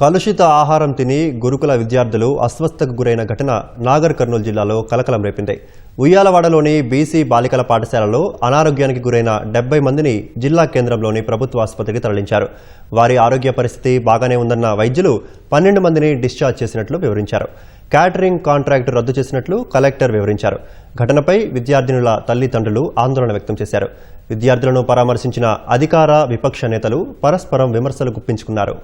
కలుషిత ఆహారం తిని గురుకుల విద్యార్థులు అస్వస్థకు గురైన ఘటన నాగర్ కర్నూలు జిల్లాలో కలకలం రేపింది. ఉయ్యాలవాడలోని బీసీ బాలికల పాఠశాలలో అనారోగ్యానికి గురైన డెబ్బై మందిని జిల్లా కేంద్రంలోని ప్రభుత్వ ఆసుపత్రికి తరలించారు. వారి ఆరోగ్య పరిస్థితి బాగానే ఉందన్న వైద్యులు పన్నెండు మందిని డిశ్చార్జ్ చేసినట్లు వివరించారు. క్యాటరింగ్ కాంట్రాక్ట్ రద్దు చేసినట్లు కలెక్టర్ వివరించారు. ఘటనపై విద్యార్థినుల తల్లిదండ్రులు ఆందోళన వ్యక్తం చేశారు. విద్యార్థులను పరామర్శించిన అధికార విపక్ష నేతలు పరస్పరం విమర్శలు గుప్పించుకున్నారు.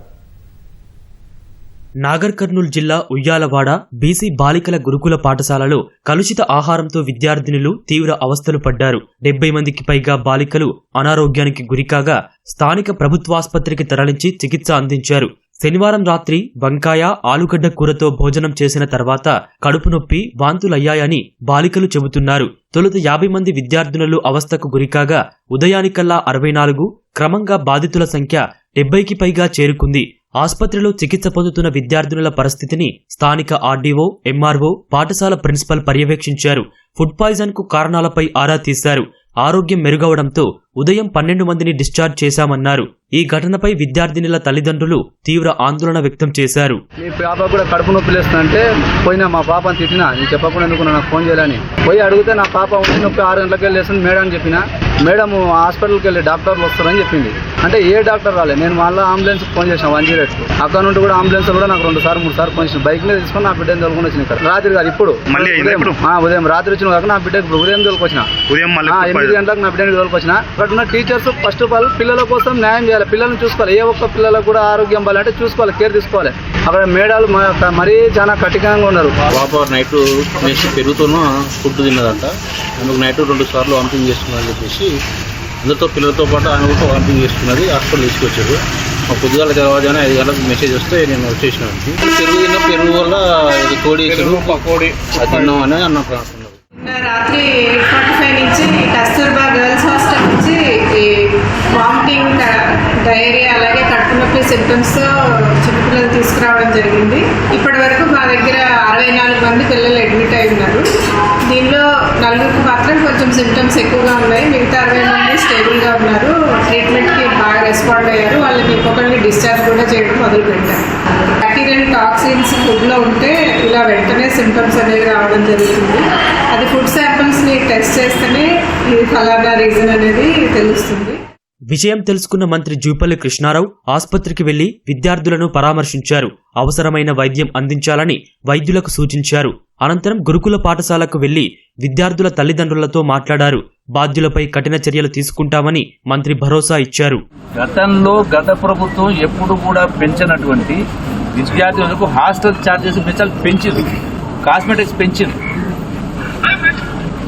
నాగర్ కర్నూల్ జిల్లా ఉయ్యాలవాడ బీసీ బాలికల గురుకుల పాఠశాలలో కలుషిత ఆహారంతో విద్యార్థినులు తీవ్ర అవస్థలు పడ్డారు. డెబ్బై మందికి పైగా బాలికలు అనారోగ్యానికి గురికాగా స్థానిక ప్రభుత్వాసుపత్రికి తరలించి చికిత్స అందించారు. శనివారం రాత్రి వంకాయ ఆలుగడ్డ కూరతో భోజనం చేసిన తర్వాత కడుపు నొప్పి వాంతులయ్యాయని బాలికలు చెబుతున్నారు. తొలుత యాభై మంది విద్యార్థినులు అవస్థకు గురికాగా ఉదయానికల్లా అరవై నాలుగు క్రమంగా బాధితుల సంఖ్య డెబ్బైకి పైగా చేరుకుంది. ఆసుపత్రిలో చికిత్స పొందుతున్న విద్యార్థినుల పరిస్థితిని స్థానిక ఆర్డీఓ ఎంఆర్ఓ పాఠశాల ప్రిన్సిపల్ పర్యవేక్షించారు. ఫుడ్ పాయిజన్కు కారణాలపై ఆరా తీశారు. ఆరోగ్యం మెరుగవడంతో ఉదయం పన్నెండు మందిని డిశ్చార్జ్ చేశామన్నారు. ఈ ఘటనపై విద్యార్థినుల తల్లిదండ్రులు తీవ్ర ఆందోళన వ్యక్తం చేశారు. మీ పాప కూడా కడుపు నొప్పి లేస్తుందంటే పోయినా మా పాపని తిట్టినా నేను చెప్పకుండా ఎందుకు నాకు ఫోన్ చేయాలని. పోయి అడిగితే నా పాప ఉండి నొప్పి ఆరు గంటలకు వెళ్ళి లేస్తుంది మేడం అని చెప్పిన మేడం హాస్పిటల్కి వెళ్ళి డాక్టర్లు వస్తారని చెప్పింది. అంటే ఏ డాక్టర్ రాలే. నేను మళ్ళీ అంబులెన్స్ ఫోన్ చేసిన వన్ జీరో ఎయిట్ అక్కడ నుండి కూడా అంబులెన్స్ కూడా నాకు రెండు సార్లు మూడు సార్లు ఫోన్ చేసిన. బైక్ మీద తీసుకొని నా బిడ్డని తోలుకొని వచ్చిన ఇక్కడ. రాత్రి కాదు ఇప్పుడు. మళ్ళీ ఉదయం. రాత్రి వచ్చిన కాక నా బిడ్డకి ఇప్పుడు ఉదయం తోలుకొచ్చిన ఉదయం ఎనిమిది గంటలకు నా బిడ్డని తోలుకొచ్చిన అక్కడ ఉన్న టీచర్స్ ఫస్ట్ ఆఫ్ ఆల్ పిల్లల కోసం న్యాయం చేయాలి. పిల్లల్ని చూసుకోవాలి. ఏ ఒక్క పిల్లలకు కూడా ఆరోగ్యం బాగాలంటే చూసుకోవాలి కేర్ తీసుకోవాలి. అక్కడ మేడాలు మరీ చాలా కఠినంగా ఉన్నారు. పాప నైట్ నెక్స్ట్ పెరుగుతున్న ఫుడ్ తిన్నదంట. అందుకు నైట్ రెండు సార్లు వామిటింగ్ చేస్తున్నదని చెప్పేసి అందరితో పిల్లలతో పాటు ఆమె కూడా వామిటింగ్ చేస్తున్నది. హాస్పిటల్ తీసుకొచ్చారు. మా పొద్దుగాల తెరవాజానే ఐదు గంటలకు మెసేజ్ వస్తే నేను వచ్చేసిన పెరుగు తిన్న పెరుగు వల్ల ఇది కోడి కోడి అది అంటున్నారు నిన్న రాత్రి ఎయిట్ ఫార్టీ ఫైవ్ నుంచి కస్తూర్బా గర్ల్స్ హాస్టల్ నుంచి ఈ వామిటింగ్ డైరియా అలాగే కడుపు నొప్పి సిమ్టమ్స్తో చిన్నపిల్లలు తీసుకురావడం జరిగింది. ఇప్పటి వరకు మా దగ్గర అరవై నాలుగు మంది పిల్లలు అడ్మిట్ అయి ఉన్నారు. దీనిలో నలుగురికి మాత్రం కొంచెం సిమ్టమ్స్ ఎక్కువగా ఉన్నాయి. మిగతా అరవై స్టేబుల్గా ఉన్నారు. ట్రీట్మెంట్కి బాగా రెస్పాండ్ అయ్యారు. వాళ్ళని ఇంకొకరిని డిశ్చార్జ్ కూడా చేయడం మొదలు పెట్టారు. బ్యాక్టీరియల్ టాక్సిన్స్ ఫుడ్లో ఉంటే ఇలా వెంటనే సింటమ్స్ అనేవి రావడం జరుగుతుంది. అది ఫుడ్ శాంపిల్స్ని టెస్ట్ చేస్తేనే ఇది ఫలానా రీజన్ అనేది తెలుస్తుంది. విషయం తెలుసుకున్న మంత్రి జూపల్లి కృష్ణారావు ఆసుపత్రికి వెళ్ళి విద్యార్థులను పరామర్శించారు. అవసరమైన వైద్యం అందించాలని వైద్యులకు సూచించారు. అనంతరం గురుకుల పాఠశాలకు వెళ్ళి విద్యార్థుల తల్లిదండ్రులతో మాట్లాడారు. బాధ్యులపై కఠిన చర్యలు తీసుకుంటామని మంత్రి భరోసా ఇచ్చారు. గతంలో గత ప్రభుత్వం ఎప్పుడు కూడా పెంచినటువంటి విద్యార్థులకు హాస్టల్ ఛార్జెస్ పెంచాలి పెంచింది. కాస్మెటిక్స్ పెంచింది.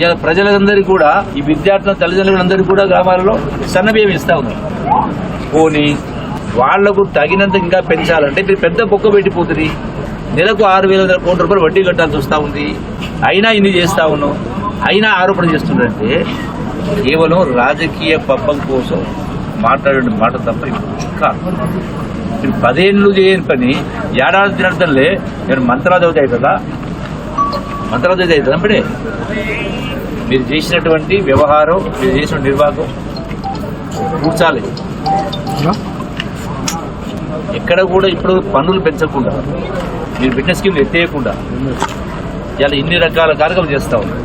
ఇలా ప్రజలందరికీ కూడా ఈ విద్యార్థుల తల్లిదండ్రులందరికీ కూడా గ్రామాలలో సన్నబియ్యం ఇస్తా ఉన్నారు. పోనీ వాళ్ళకు తగినంత ఇంకా పెంచాలంటే మీరు పెద్ద బొక్క పెట్టిపోతుంది. నెలకు ఆరు వేల కోట్ల రూపాయలు వడ్డీ కట్టాల్సి వస్తూ ఉంది. అయినా ఇన్ని చేస్తా ఉన్నాం అయినా ఆరోపణ చేస్తుందంటే కేవలం రాజకీయ పబ్బం కోసం మాట్లాడే మాట తప్ప కాదు మీరు పదేళ్ళు చేయని పని ఏడాది తినడంలే నేను మంత్రాలు చదివితే అవుతుందా మంత్రాలు చదివితే అవుతుందా అప్పుడే మీరు చేసినటువంటి వ్యవహారం మీరు చేసిన నిర్వాహకం కూర్చాలి. ఎక్కడ కూడా ఇప్పుడు పన్నులు పెంచకుండా మీరు పెట్టిన కింద ఎత్తేయకుండా ఇలా ఇన్ని రకాల కార్యక్రమాలు చేస్తూ ఉన్నారు.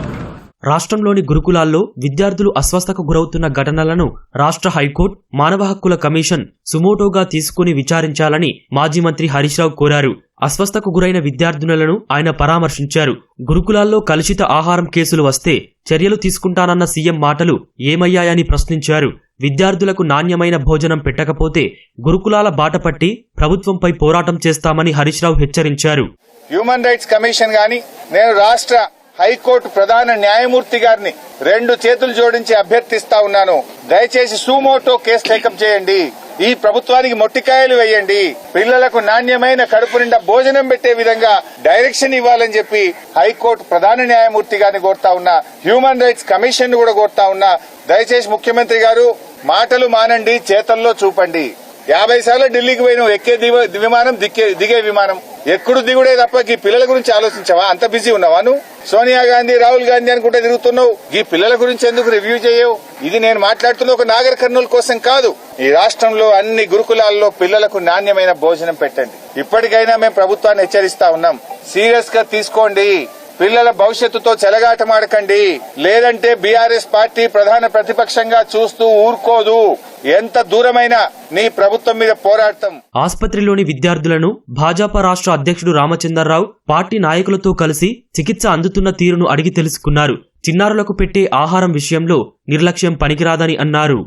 రాష్ట్రంలోని గురుకులాల్లో విద్యార్థులు అస్వస్థకు గురవుతున్న ఘటనలను రాష్ట్ర హైకోర్టు మానవ హక్కుల కమిషన్ సుమోటోగా తీసుకుని విచారించాలని మాజీ మంత్రి హరీష్ రావు కోరారు. అస్వస్థకు గురైన విద్యార్థినులను ఆయన పరామర్శించారు. గురుకులాల్లో కలుషిత ఆహారం కేసులు వస్తే చర్యలు తీసుకుంటానన్న సీఎం మాటలు ఏమయ్యాయని ప్రశ్నించారు. విద్యార్థులకు నాణ్యమైన భోజనం పెట్టకపోతే గురుకులాల బాటపట్టి ప్రభుత్వంపై పోరాటం చేస్తామని హరీష్ రావు హెచ్చరించారు. హ్యూమన్ రైట్స్ కమిషన్ గాని నేను రాష్ట్ర హైకోర్టు ప్రధాన న్యాయమూర్తి గారిని రెండు చేతులు జోడించి అభ్యర్థిస్తా ఉన్నాను. దయచేసి సూమోటో కేసు టేకప్ చేయండి. ఈ ప్రభుత్వానికి మొట్టికాయలు వేయండి. పిల్లలకు నాణ్యమైన కడుపు నిండా భోజనం పెట్టే విధంగా డైరెక్షన్ ఇవ్వాలని చెప్పి హైకోర్టు ప్రధాన న్యాయమూర్తి గారిని కోరుతా ఉన్నా హ్యూమన్ రైట్స్ కమిషన్ కూడా కోరుతా ఉన్నా దయచేసి ముఖ్యమంత్రి గారు మాటలు మానండి చేతల్లో చూపండి. యాభై సార్లు ఢిల్లీకి పోయిన ఎక్కే విమానం దిక్కే దిగే విమానం. ఎక్కడు దిగుడే తప్ప ఈ పిల్లల గురించి ఆలోచించావా? అంత బిజీ ఉన్నావా నువ్వు? సోనియా గాంధీ రాహుల్ గాంధీ అనుకుంటే తిరుగుతున్నావు. ఈ పిల్లల గురించి ఎందుకు రివ్యూ చేయవు? ఇది నేను మాట్లాడుతున్న ఒక నాగర్ కర్నూలు కోసం కాదు. ఈ రాష్ట్రంలో అన్ని గురుకులాల్లో పిల్లలకు నాణ్యమైన భోజనం పెట్టండి. ఇప్పటికైనా మేము ప్రభుత్వాన్ని హెచ్చరిస్తా ఉన్నాం. సీరియస్గా తీసుకోండి. పిల్లల భవిష్యత్తుతో చెలగాటమాడకండి లేదంటే బీఆర్ఎస్ పార్టీ ప్రధాన ప్రతిపక్షంగా చూస్తూ ఊరుకోదు. ఎంత దూరమైన నీ ప్రభుత్వం మీద పోరాడతాం. ఆసుపత్రిలోని విద్యార్థులను భాజపా రాష్ట్ర అధ్యక్షుడు రామచంద్రరావు పార్టీ నాయకులతో కలిసి చికిత్స అందుతున్న తీరును అడిగి తెలుసుకున్నారు. చిన్నారులకు పెట్టే ఆహారం విషయంలో నిర్లక్ష్యం పనికిరాదని అన్నారు.